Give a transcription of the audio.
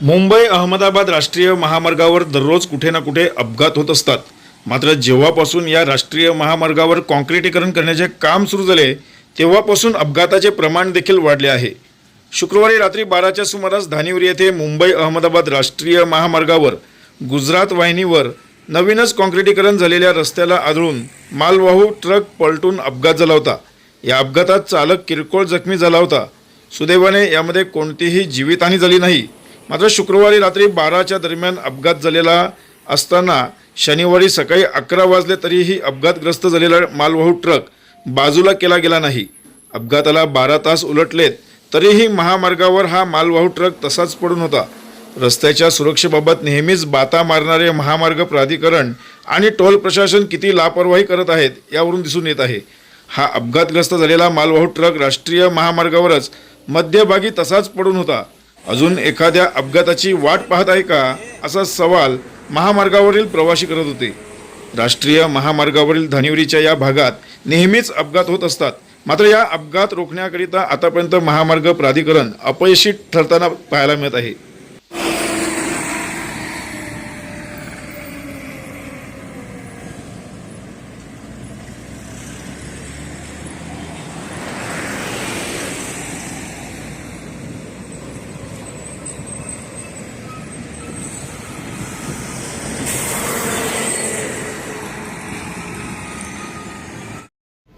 मुंबई अहमदाबाद राष्ट्रीय महामार्गावर दररोज कुठे ना कुठे अपघात होत असतात. मात्र जेव्हापासून या राष्ट्रीय महामार्गावर काँक्रिटीकरण करण्याचे काम सुरू झाले तेव्हापासून अपघाताचे प्रमाण देखील वाढले आहे. शुक्रवारी रात्री बाराच्या सुमारास धानिवरी येथे मुंबई अहमदाबाद राष्ट्रीय महामार्गावर गुजरात वाहिनीवर नवीनच काँक्रिटीकरण झालेल्या रस्त्याला आदळून मालवाहू ट्रक पलटून अपघात झाला होता. या अपघातात चालक किरकोळ जखमी झाला होता. सुदैवाने यामध्ये कोणतीही जीवितहानी झाली नाही. मात्र शुक्रवारी रात्री बाराच्या दरम्यान अपघात झालेला असताना शनिवारी सकाळी अकरा वाजले तरीही अपघातग्रस्त झालेला मालवाहू ट्रक बाजूला केला गेला नाही. अपघाताला बारा तास उलटलेत तरीही महामार्गावर हा मालवाहू ट्रक तसाच पडून होता. रस्त्याच्या सुरक्षेबाबत नेहमीच बाता मारणारे महामार्ग प्राधिकरण आणि टोल प्रशासन किती लापरवाही करत आहेत यावरून दिसून येत आहे. हा अपघातग्रस्त झालेला मालवाहू ट्रक राष्ट्रीय महामार्गावरच मध्यभागी तसाच पडून होता. अजून एखाद्या अपघाताची वाट पाहत आहे का? असा सवाल महामार्गावरील प्रवासी करत होते. राष्ट्रीय महामार्गावरील धानिवरीच्या या भागात नेहमीच अपघात होत असतात. मात्र या अपघात रोखण्याकरिता आतापर्यंत महामार्ग प्राधिकरण अपयशी ठरताना पाहायला मिळत आहे.